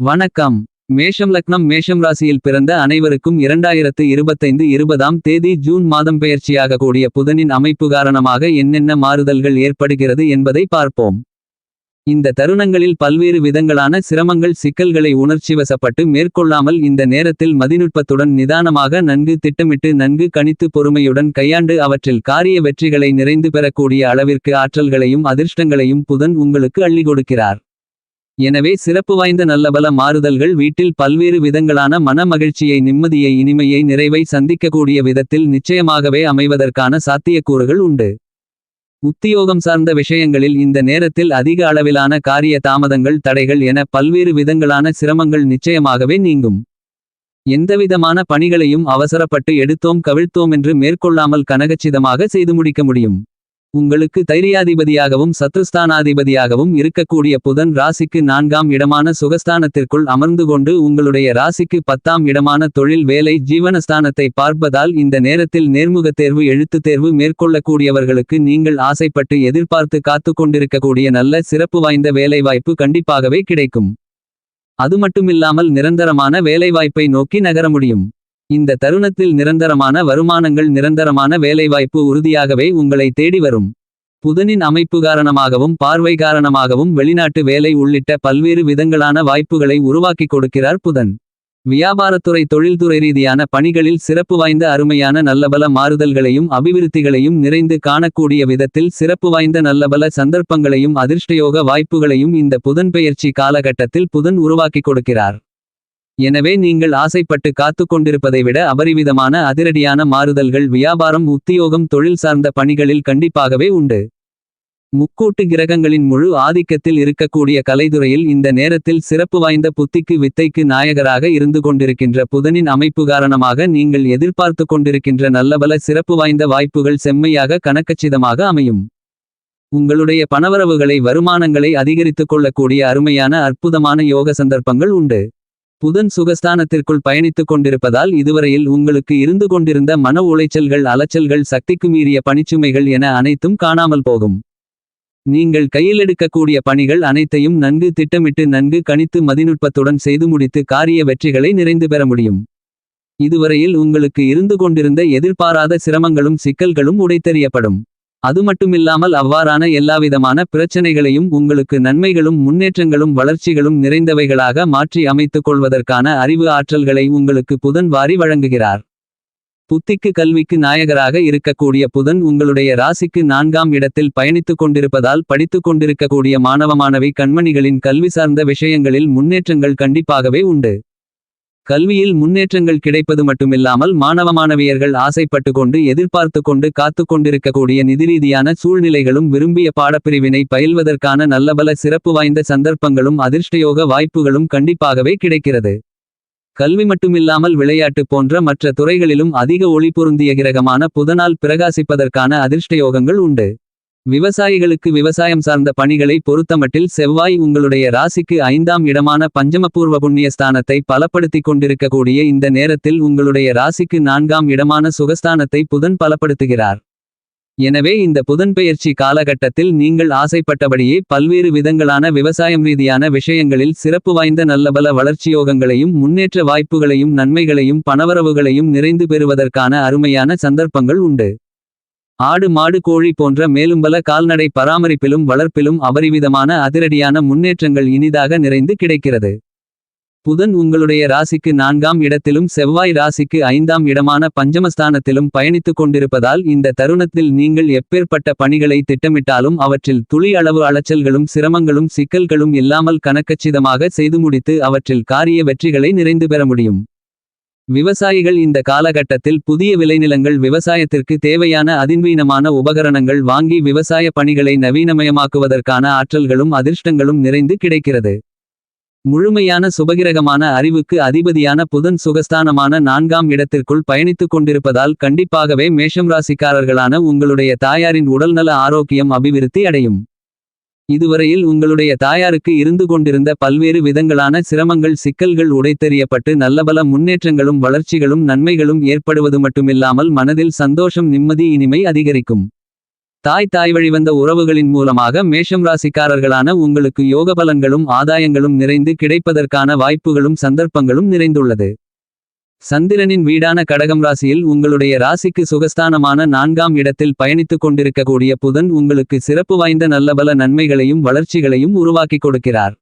வணக்கம். மேஷம் லக்னம் மேஷம் ராசியில் பிறந்த அனைவருக்கும் இரண்டாயிரத்து இருபத்தைந்து இருபதாம் தேதி ஜூன் மாதம் பெயர்ச்சியாக கூடிய புதனின் அமைப்பு காரணமாக என்னென்ன மாறுதல்கள் ஏற்படுகிறது என்பதை பார்ப்போம். இந்த தருணங்களில் பல்வேறு விதங்களான சிரமங்கள் சிக்கல்களை உணர்ச்சிவசப்பட்டு மேற்கொள்ளாமல் இந்த நேரத்தில் மதிநுட்பத்துடன் நிதானமாக நன்கு திட்டமிட்டு நன்கு கணித்து பொறுமையுடன் கையாண்டு அவற்றில் காரிய வெற்றிகளை நிறைந்து பெறக்கூடிய அளவிற்கு ஆற்றல்களையும் அதிர்ஷ்டங்களையும் புதன் உங்களுக்கு அள்ளி கொடுக்கிறார். எனவே சிறப்பு வாய்ந்த நல்லபல மாறுதல்கள் வீட்டில் பல்வேறு விதங்களான மன மகிழ்ச்சியை நிம்மதியை இனிமையை நிறைவை சந்திக்கக்கூடிய விதத்தில் நிச்சயமாகவே அமைவதற்கான சாத்தியக்கூறுகள் உண்டு. உத்தியோகம் சார்ந்த விஷயங்களில் இந்த நேரத்தில் அதிக அளவிலான காரிய தாமதங்கள் தடைகள் என பல்வேறு விதங்களான சிரமங்கள் நிச்சயமாகவே நீங்கும். எந்தவிதமான பணிகளையும் அவசரப்பட்டு எடுத்தோம் கவிழ்த்தோம் என்று மேற்கொள்ளாமல் கனகச்சிதமாக செய்து முடிக்க முடியும். உங்களுக்கு தைரியாதிபதியாகவும் சத்ருஸ்தானாதிபதியாகவும் இருக்கக்கூடிய புதன் ராசிக்கு நான்காம் இடமான சுகஸ்தானத்திற்குள் அமர்ந்து கொண்டு உங்களுடைய ராசிக்கு பத்தாம் இடமான தொழில் வேலை ஜீவனஸ்தானத்தை பார்ப்பதால் இந்த நேரத்தில் நேர்முகத் தேர்வு எழுத்துத் தேர்வு மேற்கொள்ளக்கூடியவர்களுக்கு நீங்கள் ஆசைப்பட்டு எதிர்பார்த்து காத்து கொண்டிருக்கக்கூடிய நல்ல சிறப்பு வாய்ந்த வேலைவாய்ப்பு கண்டிப்பாகவே கிடைக்கும். அது மட்டுமில்லாமல் நிரந்தரமான வேலைவாய்ப்பை நோக்கி நகர முடியும். இந்த தருணத்தில் நிரந்தரமான வருமானங்கள் நிரந்தரமான வேலைவாய்ப்பு உறுதியாகவே உங்களை தேடி வரும். புதனின் அமைப்பு காரணமாகவும் பார்வை காரணமாகவும் வெளிநாட்டு வேலை உள்ளிட்ட பல்வேறு விதங்களான வாய்ப்புகளை உருவாக்கி கொடுக்கிறார் புதன். வியாபாரத்துறை தொழில்துறை ரீதியான பணிகளில் சிறப்பு வாய்ந்த அருமையான நல்லபல மாறுதல்களையும் அபிவிருத்திகளையும் நிறைந்து காணக்கூடிய விதத்தில் சிறப்பு வாய்ந்த நல்லபல சந்தர்ப்பங்களையும் அதிர்ஷ்டயோக வாய்ப்புகளையும் இந்த புதன் பெயர்ச்சி காலகட்டத்தில் புதன் உருவாக்கிக் கொடுக்கிறார். எனவே நீங்கள் ஆசைப்பட்டு காத்து கொண்டிருப்பதை விட அபரிவிதமான அதிரடியான மாறுதல்கள் வியாபாரம் உத்தியோகம் தொழில் சார்ந்த பணிகளில் கண்டிப்பாகவே உண்டு. முக்கூட்டு கிரகங்களின் முழு ஆதிக்கத்தில் இருக்கக்கூடிய கலைத்துறையில் இந்த நேரத்தில் சிறப்பு வாய்ந்த புத்திக்கு வித்தைக்கு நாயகராக இருந்து கொண்டிருக்கின்ற புதனின் அமைப்பு காரணமாக நீங்கள் எதிர்பார்த்து கொண்டிருக்கின்ற நல்லபல சிறப்பு வாய்ந்த வாய்ப்புகள் செம்மையாக கணக்கச்சிதமாக அமையும். உங்களுடைய பணவரவுகளை வருமானங்களை அதிகரித்துக் கொள்ளக்கூடிய அருமையான அற்புதமான யோக சந்தர்ப்பங்கள் உண்டு. புதன் சுகஸ்தானத்திற்குள் பயணித்துக் கொண்டிருப்பதால் இதுவரையில் உங்களுக்கு இருந்து கொண்டிருந்த மன உளைச்சல்கள் அலைச்சல்கள் சக்திக்கு மீறிய பணிச்சுமைகள் என அனைத்தும் காணாமல் போகும். நீங்கள் கையிலெடுக்கக்கூடிய பணிகள் அனைத்தையும் நன்கு திட்டமிட்டு நன்கு கணித்து மதிநுட்பத்துடன் செய்து முடித்து காரிய வெற்றிகளை நிறைந்து பெற முடியும். இதுவரையில் உங்களுக்கு இருந்து கொண்டிருந்த எதிர்பாராத சிரமங்களும் சிக்கல்களும் உடைத்தெறியப்படும். அது மட்டுமில்லாமல் அவ்வாறான எல்லாவிதமான பிரச்சனைகளையும் உங்களுக்கு நன்மைகளும் முன்னேற்றங்களும் வளர்ச்சிகளும் நிறைந்தவைகளாக மாற்றி அமைத்துக் கொள்வதற்கான அறிவு ஆற்றல்களை உங்களுக்கு புதன் வாரி வழங்குகிறார். புத்திக்கு கல்விக்கு நாயகராக இருக்கக்கூடிய புதன் உங்களுடைய ராசிக்கு நான்காம் இடத்தில் பயணித்துக் கொண்டிருப்பதால் படித்துக் கொண்டிருக்கக்கூடிய மாணவ மாணவி கண்மணிகளின் கல்வி சார்ந்த விஷயங்களில் முன்னேற்றங்கள் கண்டிப்பாகவே உண்டு. கல்வியில் முன்னேற்றங்கள் கிடைப்பது மட்டுமில்லாமல் மாணவ மாணவியர்கள் ஆசைப்பட்டு கொண்டு எதிர்பார்த்து கொண்டு காத்து கொண்டிருக்கக்கூடிய நிதிரீதியான சூழ்நிலைகளும் விரும்பிய பாடப்பிரிவினை பயில்வதற்கான நல்லபல சிறப்பு வாய்ந்த சந்தர்ப்பங்களும் அதிர்ஷ்டயோக வாய்ப்புகளும் கண்டிப்பாகவே கிடைக்கிறது. கல்வி மட்டுமில்லாமல் விளையாட்டு போன்ற மற்ற துறைகளிலும் அதிக ஒளி பொருந்திய கிரகமான புதனால் பிரகாசிப்பதற்கான அதிர்ஷ்டயோகங்கள் உண்டு. விவசாயிகளுக்கு விவசாயம் சார்ந்த பணிகளை பொறுத்தமட்டில் செவ்வாய் உங்களுடைய ராசிக்கு ஐந்தாம் இடமான பஞ்சமபூர்வ புண்ணிய ஸ்தானத்தை பலப்படுத்திக் கொண்டிருக்கக்கூடிய இந்த நேரத்தில் உங்களுடைய ராசிக்கு நான்காம் இடமான சுகஸ்தானத்தை புதன் பலப்படுத்துகிறார். எனவே இந்த புதன் பெயர்ச்சி காலகட்டத்தில் நீங்கள் ஆசைப்பட்டபடியே பல்வேறு விதங்களான விவசாயம் ரீதியான விஷயங்களில் சிறப்பு வாய்ந்த நல்லபல வளர்ச்சியோகங்களையும் முன்னேற்ற வாய்ப்புகளையும் நன்மைகளையும் பணவரவுகளையும் நிறைந்து பெறுவதற்கான அருமையான சந்தர்ப்பங்கள் உண்டு. ஆடு மாடு கோழி போன்ற மேலும்பல கால்நடை பராமரிப்பிலும் வளர்ப்பிலும் அபரிவிதமான அதிரடியான முன்னேற்றங்கள் இனிதாக நிறைந்து கிடைக்கிறது. புதன் உங்களுடைய ராசிக்கு நான்காம் இடத்திலும் செவ்வாய் ராசிக்கு ஐந்தாம் இடமான பஞ்சமஸ்தானத்திலும் பயணித்துக் கொண்டிருப்பதால் இந்த தருணத்தில் நீங்கள் எப்பேற்பட்ட பணிகளை திட்டமிட்டாலும் அவற்றில் துளி அளவு அலைச்சல்களும் சிரமங்களும் சிக்கல்களும் இல்லாமல் கணக்கச்சிதமாக செய்து முடித்து அவற்றில் காரிய வெற்றிகளை நிறைந்து பெற முடியும். விவசாயிகள் இந்த காலகட்டத்தில் புதிய விளைநிலங்கள் விவசாயத்திற்கு தேவையான அதிநவீனமான உபகரணங்கள் வாங்கி விவசாய பணிகளை நவீனமயமாக்குவதற்கான ஆற்றல்களும் அதிர்ஷ்டங்களும் நிறைந்து கிடைக்கிறது. முழுமையான சுபகிரகமான அறிவுக்கு அதிபதியான புதன் சுகஸ்தானமான நான்காம் இடத்திற்குள் பயணித்துக் கொண்டிருப்பதால் கண்டிப்பாகவே மேஷம் ராசிக்காரர்களான உங்களுடைய தாயாரின் உடல்நல ஆரோக்கியம் அபிவிருத்தி அடையும். இதுவரையில் உங்களுடைய தாயாருக்கு இருந்து கொண்டிருந்த பல்வேறு விதங்களான சிரமங்கள் சிக்கல்கள் உடைத்தெறியப்பட்டு நல்லபல முன்னேற்றங்களும் வளர்ச்சிகளும் நன்மைகளும் ஏற்படுவது மட்டுமில்லாமல் மனதில் சந்தோஷம் நிம்மதி இனிமை அதிகரிக்கும். தாய் தாய் வழிவந்த உறவுகளின் மூலமாக மேஷம் ராசிக்காரர்களான உங்களுக்கு யோகபலன்களும் ஆதாயங்களும் நிறைந்து கிடைப்பதற்கான வாய்ப்புகளும் சந்தர்ப்பங்களும் நிறைந்துள்ளது. சந்திரனின் வீடான கடகம் ராசியில் உங்களுடைய ராசிக்கு சுகஸ்தானமான நான்காம் இடத்தில் பயணித்துக் கொண்டிருக்கக்கூடிய புதன் உங்களுக்கு சிறப்பு வாய்ந்த நல்லபல நன்மைகளையும் வளர்ச்சிகளையும் உருவாக்கிக் கொடுக்கிறார்.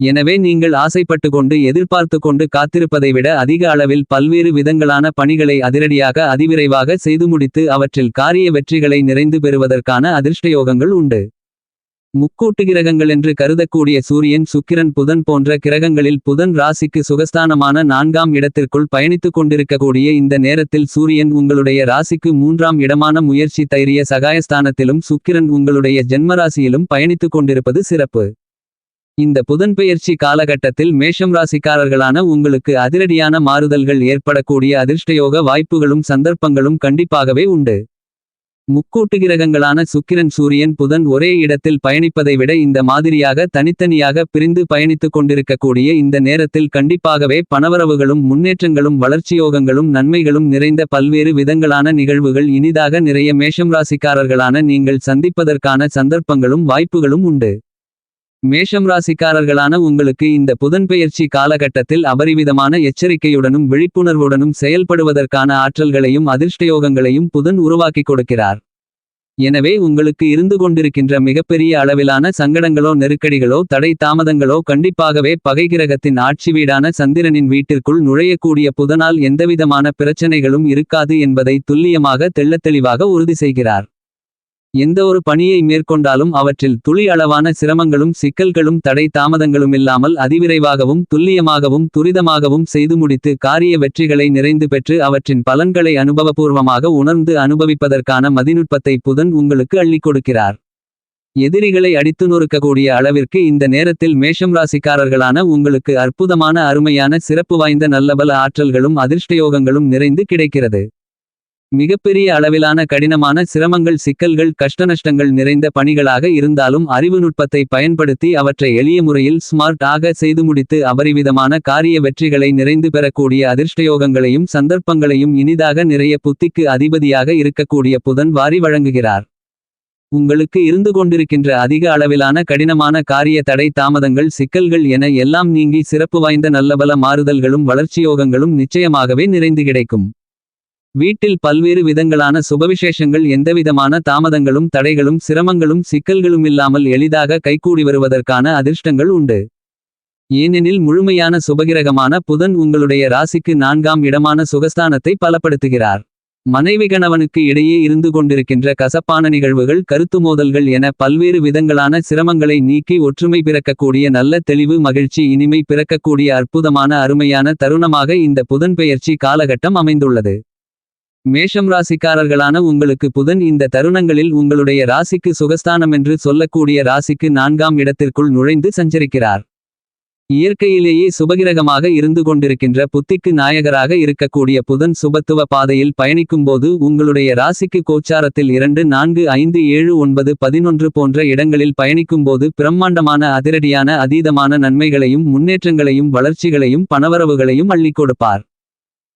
எனவே நீங்கள் ஆசைப்பட்டு கொண்டு எதிர்பார்த்து கொண்டு காத்திருப்பதை விட அதிக அளவில் பல்வேறு விதங்களான பணிகளை அதிரடியாக அதிவிரைவாக செய்து முடித்து அவற்றில் காரிய வெற்றிகளை நிறைந்து பெறுவதற்கான அதிர்ஷ்டயோகங்கள் உண்டு. முக்கூட்டு கிரகங்கள் என்று கருதக்கூடிய சூரியன் சுக்கிரன் புதன் போன்ற கிரகங்களில் புதன் ராசிக்கு சுகஸ்தானமான நான்காம் இடத்திற்குள் பயணித்துக் கொண்டிருக்கக்கூடிய இந்த நேரத்தில் சூரியன் உங்களுடைய ராசிக்கு மூன்றாம் இடமான முயற்சி தைரிய சகாயஸ்தானத்திலும் சுக்கிரன் உங்களுடைய ஜென்மராசியிலும் பயணித்துக் கொண்டிருப்பது சிறப்பு. இந்த புதன்பெயர்ச்சி காலகட்டத்தில் மேஷம் ராசிக்காரர்களான உங்களுக்கு அதிரடியான மாறுதல்கள் ஏற்படக்கூடிய அதிர்ஷ்டயோக வாய்ப்புகளும் சந்தர்ப்பங்களும் கண்டிப்பாகவே உண்டு. முக்கூட்டு கிரகங்களான சுக்கிரன் சூரியன் புதன் ஒரே இடத்தில் பயணிப்பதை விட இந்த மாதிரியாக தனித்தனியாக பிரிந்து பயணித்துக் கொண்டிருக்கக்கூடிய இந்த நேரத்தில் கண்டிப்பாகவே பணவரவுகளும் முன்னேற்றங்களும் வளர்ச்சியோகங்களும் நன்மைகளும் நிறைந்த பல்வேறு விதங்களான நிகழ்வுகள் இனிதாக நிறைய மேஷம் ராசிக்காரர்களான நீங்கள் சந்திப்பதற்கான சந்தர்ப்பங்களும் வாய்ப்புகளும் உண்டு. மேஷம் ராசிக்காரர்களான உங்களுக்கு இந்த புதன்பெயர்ச்சி காலகட்டத்தில் அபரிவிதமான எச்சரிக்கையுடனும் விழிப்புணர்வுடனும் செயல்படுவதற்கான ஆற்றல்களையும் அதிர்ஷ்டயோகங்களையும் புதன் உருவாக்கிக் கொடுக்கிறார். எனவே உங்களுக்கு இருந்து கொண்டிருக்கின்ற மிகப்பெரிய அளவிலான சங்கடங்களோ நெருக்கடிகளோ தடை தாமதங்களோ கண்டிப்பாகவே பகைகிரகத்தின் ஆட்சி வீடான சந்திரனின் வீட்டிற்குள் நுழையக்கூடிய புதனால் எந்தவிதமான பிரச்சனைகளும் இருக்காது என்பதை துல்லியமாக தெள்ளத்தெளிவாக உறுதி செய்கிறார். எந்த ஒரு பணியை மேற்கொண்டாலும் அவற்றில் துளி அளவான சிரமங்களும் சிக்கல்களும் தடை தாமதங்களும் இல்லாமல் அதிவிரைவாகவும் துல்லியமாகவும் துரிதமாகவும் செய்து முடித்து காரிய வெற்றிகளை நிறைந்து பெற்று அவற்றின் பலன்களை அனுபவபூர்வமாக உணர்ந்து அனுபவிப்பதற்கான மதிநுட்பத்தை புதன் உங்களுக்கு அள்ளிக் கொடுக்கிறார். எதிரிகளை அடித்து நொறுக்கக்கூடிய அளவிற்கு இந்த நேரத்தில் மேஷம் ராசிக்காரர்களான உங்களுக்கு அற்புதமான அருமையான சிறப்பு வாய்ந்த நல்லபல ஆற்றல்களும் அதிர்ஷ்டயோகங்களும் நிறைந்து கிடைக்கிறது. மிகப்பெரிய அளவிலான கடினமான சிரமங்கள் சிக்கல்கள் கஷ்டநஷ்டங்கள் நிறைந்த பணிகளாக இருந்தாலும் அறிவு நுட்பத்தை பயன்படுத்தி அவற்றை எளிய முறையில் ஸ்மார்ட் ஆக செய்து முடித்து அபரிவிதமான காரிய வெற்றிகளை நிறைந்து பெறக்கூடிய அதிர்ஷ்டயோகங்களையும் சந்தர்ப்பங்களையும் இனிதாக நிறைய புத்திக்கு அதிபதியாக இருக்கக்கூடிய புதன் வாரி வழங்குகிறார். உங்களுக்கு இருந்து கொண்டிருக்கின்ற அதிக அளவிலான கடினமான காரிய தடை தாமதங்கள் சிக்கல்கள் என எல்லாம் நீங்கி சிறப்பு வாய்ந்த நல்லபல மாறுதல்களும் வளர்ச்சியோகங்களும் நிச்சயமாகவே நிறைந்து கிடைக்கும். வீட்டில் பல்வேறு விதங்களான சுபவிசேஷங்கள் எந்தவிதமான தாமதங்களும் தடைகளும் சிரமங்களும் சிக்கல்களுமில்லாமல் எளிதாக கைகூடி வருவதற்கான அதிர்ஷ்டங்கள் உண்டு. ஏனெனில் முழுமையான சுபகிரகமான புதன் உங்களுடைய ராசிக்கு நான்காம் இடமான சுகஸ்தானத்தை பலப்படுத்துகிறார். மனைவி கணவனுக்கு இடையே இருந்து கொண்டிருக்கின்ற கசப்பான நிகழ்வுகள் கருத்து மோதல்கள் என பல்வேறு விதங்களான சிரமங்களை நீக்கி ஒற்றுமை பிறக்கக்கூடிய நல்ல தெளிவு மகிழ்ச்சி இனிமை பிறக்கக்கூடிய அற்புதமான அருமையான தருணமாக இந்த புதன்பெயர்ச்சி காலகட்டம் அமைந்துள்ளது. மேஷம் ராசிக்காரர்களான உங்களுக்கு புதன் இந்த தருணங்களில் உங்களுடைய ராசிக்கு சுகஸ்தானமென்று சொல்லக்கூடிய ராசிக்கு நான்காம் இடத்திற்குள் நுழைந்து சஞ்சரிக்கிறார். இயற்கையிலேயே சுபகிரகமாக இருந்து கொண்டிருக்கின்ற புத்திக்கு நாயகராக இருக்கக்கூடிய புதன் சுபத்துவ பாதையில் பயணிக்கும்போது உங்களுடைய ராசிக்கு கோச்சாரத்தில் இரண்டு நான்கு ஐந்து ஏழு ஒன்பது பதினொன்று போன்ற இடங்களில் பயணிக்கும்போது பிரம்மாண்டமான அதிரடியான அதீதமான நன்மைகளையும் முன்னேற்றங்களையும் வளர்ச்சிகளையும் பணவரவுகளையும் அள்ளிக் கொடுப்பார்.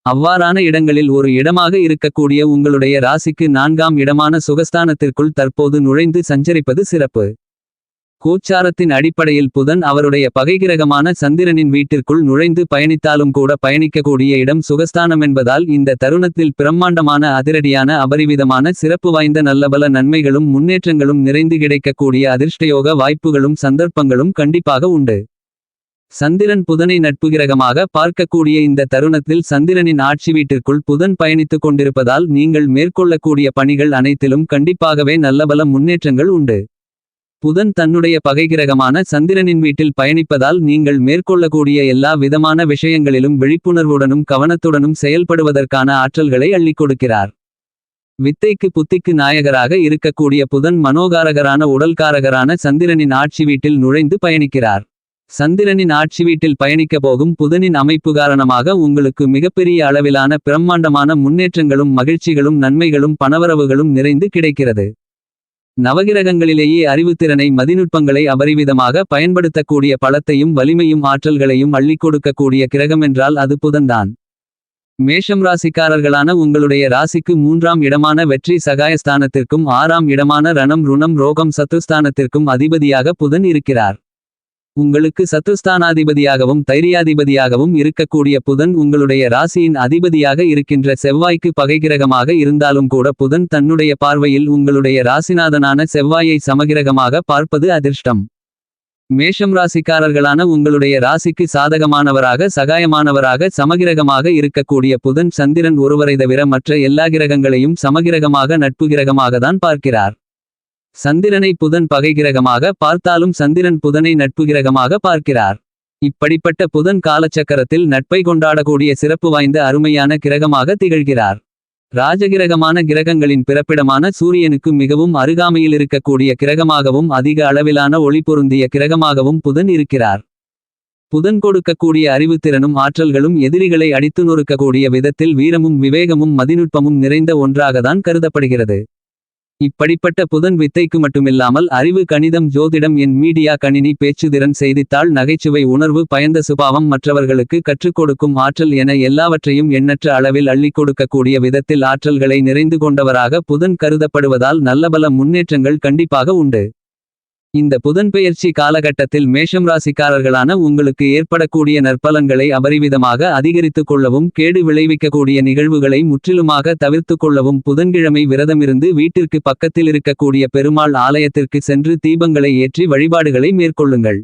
அவ்வாறான இடங்களில் ஒரு இடமாக இருக்கக்கூடிய உங்களுடைய ராசிக்கு நான்காம் இடமான சுகஸ்தானத்திற்குள் தற்போது நுழைந்து சஞ்சரிப்பது சிறப்பு. கோச்சாரத்தின் அடிப்படையில் புதன் அவருடைய பகைகிரகமான சந்திரனின் வீட்டிற்குள் நுழைந்து பயணித்தாலும் கூட பயணிக்கக்கூடிய இடம் சுகஸ்தானம் என்பதால் இந்த தருணத்தில் பிரம்மாண்டமான அதிரடியான அபரிவிதமான சிறப்பு வாய்ந்த நல்லபல நன்மைகளும் முன்னேற்றங்களும் நிறைந்து கிடைக்கக்கூடிய அதிர்ஷ்டயோக வாய்ப்புகளும் சந்தர்ப்பங்களும் கண்டிப்பாக உண்டு. சந்திரன் புதனை நட்புகிரகமாக பார்க்கக்கூடிய இந்த தருணத்தில் சந்திரனின் ஆட்சி வீட்டிற்குள் புதன் பயணித்துக் கொண்டிருப்பதால் நீங்கள் மேற்கொள்ளக்கூடிய பணிகள் அனைத்திலும் கண்டிப்பாகவே நல்லபல முன்னேற்றங்கள் உண்டு. புதன் தன்னுடைய பகைகிரகமான சந்திரனின் வீட்டில் பயணிப்பதால் நீங்கள் மேற்கொள்ளக்கூடிய எல்லா விதமான விஷயங்களிலும் விழிப்புணர்வுடனும் கவனத்துடனும் செயல்படுவதற்கான ஆற்றல்களை அள்ளிக் கொடுக்கிறார். வித்தைக்கு புத்திக்கு நாயகராக இருக்கக்கூடிய புதன் மனோகாரகரான உடல்காரகரான சந்திரனின் ஆட்சி வீட்டில் நுழைந்து பயணிக்கிறார். சந்திரனின் ஆட்சி வீட்டில் பயணிக்க போகும் புதனின் அமைப்பு காரணமாக உங்களுக்கு மிகப்பெரிய அளவிலான பிரம்மாண்டமான முன்னேற்றங்களும் மகிழ்ச்சிகளும் நன்மைகளும் பணவரவுகளும் நிறைந்து கிடைக்கிறது. நவகிரகங்களிலேயே அறிவுத்திறனை மதிநுட்பங்களை அபரிவிதமாக பயன்படுத்தக்கூடிய பலத்தையும் வலிமையும் ஆற்றல்களையும் அள்ளிக் கொடுக்கக்கூடிய கிரகமென்றால் அது புதன்தான். மேஷம் ராசிக்காரர்களான உங்களுடைய ராசிக்கு மூன்றாம் இடமான வெற்றி சகாயஸ்தானத்திற்கும் ஆறாம் இடமான ரணம் ருணம் ரோகம் சத்துஸ்தானத்திற்கும் அதிபதியாக புதன் இருக்கிறார். உங்களுக்கு சத்துஸ்தானாதிபதியாகவும் தைரியாதிபதியாகவும் இருக்கக்கூடிய புதன் உங்களுடைய ராசியின் அதிபதியாக இருக்கின்ற செவ்வாய்க்கு பகைகிரகமாக இருந்தாலும் கூட புதன் தன்னுடைய பார்வையில் உங்களுடைய ராசிநாதனான செவ்வாயை சமகிரகமாக பார்ப்பது அதிர்ஷ்டம். மேஷம் ராசிக்காரர்களான உங்களுடைய ராசிக்கு சாதகமானவராக சகாயமானவராக சமகிரகமாக இருக்கக்கூடிய புதன் சந்திரன் ஒருவரை தவிர மற்ற எல்லா கிரகங்களையும் சமகிரகமாக நட்பு கிரகமாகத்தான் பார்க்கிறார். சந்திரனை புதன் பகைகிரகமாக பார்த்தாலும் சந்திரன் புதனை நட்பு கிரகமாக பார்க்கிறார். இப்படிப்பட்ட புதன் காலச்சக்கரத்தில் நட்பை கொண்டாடக்கூடிய சிறப்பு வாய்ந்த அருமையான கிரகமாக திகழ்கிறார். ராஜகிரகமான கிரகங்களின் பிறப்பிடமான சூரியனுக்கு மிகவும் அருகாமையில் இருக்கக்கூடிய கிரகமாகவும் அதிக அளவிலான ஒளி பொருந்திய கிரகமாகவும் புதன் இருக்கிறார். புதன் கொடுக்கக்கூடிய அறிவுத்திறனும் ஆற்றல்களும் எதிரிகளை அடித்து நொறுக்கக்கூடிய விதத்தில் வீரமும் விவேகமும் மதிநுட்பமும் நிறைந்த ஒன்றாகத்தான் கருதப்படுகிறது. இப்படிப்பட்ட புதன் வித்தைக்கு மட்டுமில்லாமல் அறிவு கணிதம் ஜோதிடம் என் மீடியா கணினி பேச்சுதிறன் செய்தித்தாள் நகைச்சுவை உணர்வு பயந்த சுபாவம் மற்றவர்களுக்கு கற்றுக் கொடுக்கும் ஆற்றல் என எல்லாவற்றையும் எண்ணற்ற அளவில் அள்ளி கொடுக்கக்கூடிய விதத்தில் ஆற்றல்களை நிறைந்து கொண்டவராக புதன் கருதப்படுவதால் நல்லபல முன்னேற்றங்கள் கண்டிப்பாக உண்டு. இந்த புதன் பெயர்ச்சி காலகட்டத்தில் மேஷம் ராசிக்காரர்களான உங்களுக்கு ஏற்படக்கூடிய நற்பலன்களை அபரிவிதமாக அதிகரித்துக் கொள்ளவும் கேடு விளைவிக்கக்கூடிய நிகழ்வுகளை முற்றிலுமாக தவிர்த்துக் கொள்ளவும் புதன்கிழமை விரதமிருந்து வீட்டிற்கு பக்கத்தில் இருக்கக்கூடிய பெருமாள் ஆலயத்திற்கு சென்று தீபங்களை ஏற்றி வழிபாடுகளை மேற்கொள்ளுங்கள்.